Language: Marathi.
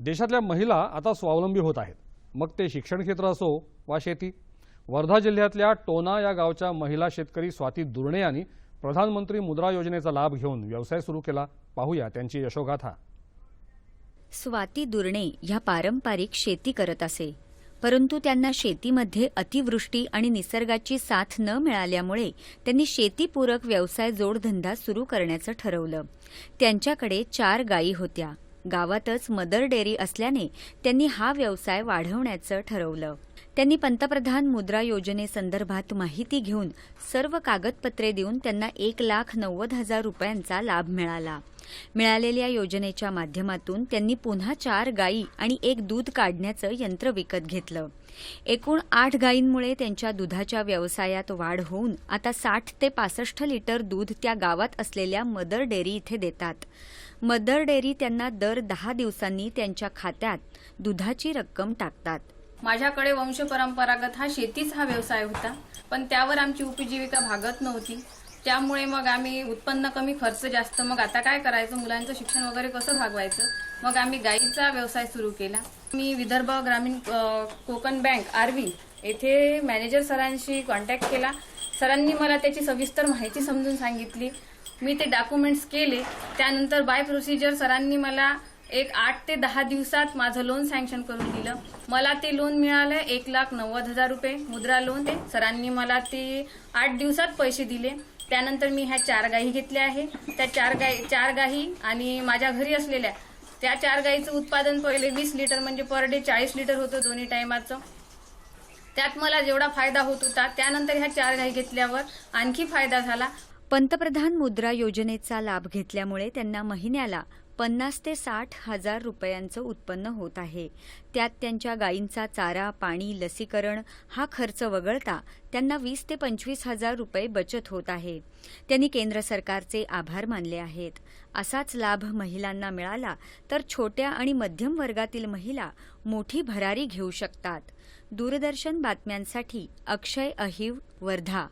देशातल्या महिला आता स्वावलंबी होत आहेत. मग ते शिक्षण क्षेत्र असो वा शेती. वर्धा जिल्ह्यातल्या टोना या गावच्या महिला शेतकरी स्वाती दुर्णे यांनी प्रधानमंत्री मुद्रा योजनेचा लाभ घेऊन व्यवसाय सुरू केला. पाहूया त्यांची यशोगाथा. स्वाती दुर्णे ह्या पारंपरिक शेती करत असे. परंतु त्यांना शेतीमध्ये अतिवृष्टी आणि निसर्गाची साथ न मिळाल्यामुळे त्यांनी शेतीपूरक व्यवसाय जोडधंदा सुरू करण्याचं ठरवलं. त्यांच्याकडे चार गायी होत्या. गावातच मदर डेअरी असल्याने त्यांनी हा व्यवसाय वाढवण्याचं ठरवलं. त्यांनी पंतप्रधान मुद्रा योजनेसंदर्भात माहिती घेऊन सर्व कागदपत्रे देऊन त्यांना एक लाख नव्वद हजार रुपयांचा लाभ मिळाला. मिळालेल्या योजनेच्या माध्यमातून त्यांनी पुन्हा चार गायी आणि एक दूध काढण्याचं यंत्र विकत घेतलं. एकूण आठ गायींमुळे त्यांच्या दुधाच्या व्यवसायात वाढ होऊन आता साठ ते पासष्ट लिटर दूध त्या गावात असलेल्या मदर डेअरी इथे देतात. मदर डेअरी त्यांना दर दहा दिवसांनी त्यांच्या खात्यात दुधाची रक्कम टाकतात. माझ्याकडे वंश परंपरागत हा शेतीच हा व्यवसाय होता पण त्यावर आमची उपजीविका भागत नव्हती. त्यामुळे मग आम्ही उत्पन्न कमी खर्च जास्त. मग आता काय करायचं? मुलांचं शिक्षण वगैरे कसं भागवायचं? मग आम्ही गाईचा व्यवसाय सुरू केला. मी विदर्भ ग्रामीण कोकण बँक आरवी येथे मॅनेजर सरांशी कॉन्टॅक्ट केला. सरांनी मला त्याची सविस्तर माहिती समजून सांगितली. मी ते डॉक्युमेंट्स केले. त्यानंतर बाय प्रोसिजर सरांनी मला एक आठ ते दहा दिवसात माझं लोन सँक्शन करून दिलं. मला ते लोन मिळालं एक लाख नव्वद हजार रुपये मुद्रा लोन ते. सरांनी मला ते आठ दिवसात पैसे दिले. त्यानंतर मी ह्या चार गाई घेतल्या आहे. त्या चार गाई चार गाई आणि माझ्या घरी असलेल्या त्या चार गाईचं उत्पादन पहिले वीस लिटर म्हणजे पर डे चाळीस लिटर होतं दोन्ही टायमाचं त्यात मला जेवढा फायदा होत होता त्यानंतर ह्या चार गाई घेतल्यावर आणखी फायदा झाला. पंतप्रधान मुद्रा योजनेचा लाभ घेतल्यामुळे त्यांना महिन्याला पन्नास ते साठ हजार रुपयांचं उत्पन्न होत आहे. त्यात त्यांच्या गायींचा चारा पाणी लसीकरण हा खर्च वगळता त्यांना वीस ते पंचवीस हजार रुपये बचत होत आहे. त्यांनी केंद्र सरकारचे आभार मानले आहेत. असाच लाभ महिलांना मिळाला तर छोट्या आणि मध्यम वर्गातील महिला मोठी भरारी घेऊ शकतात. दूरदर्शन बातम्यांसाठी अक्षय अहिव वर्धा.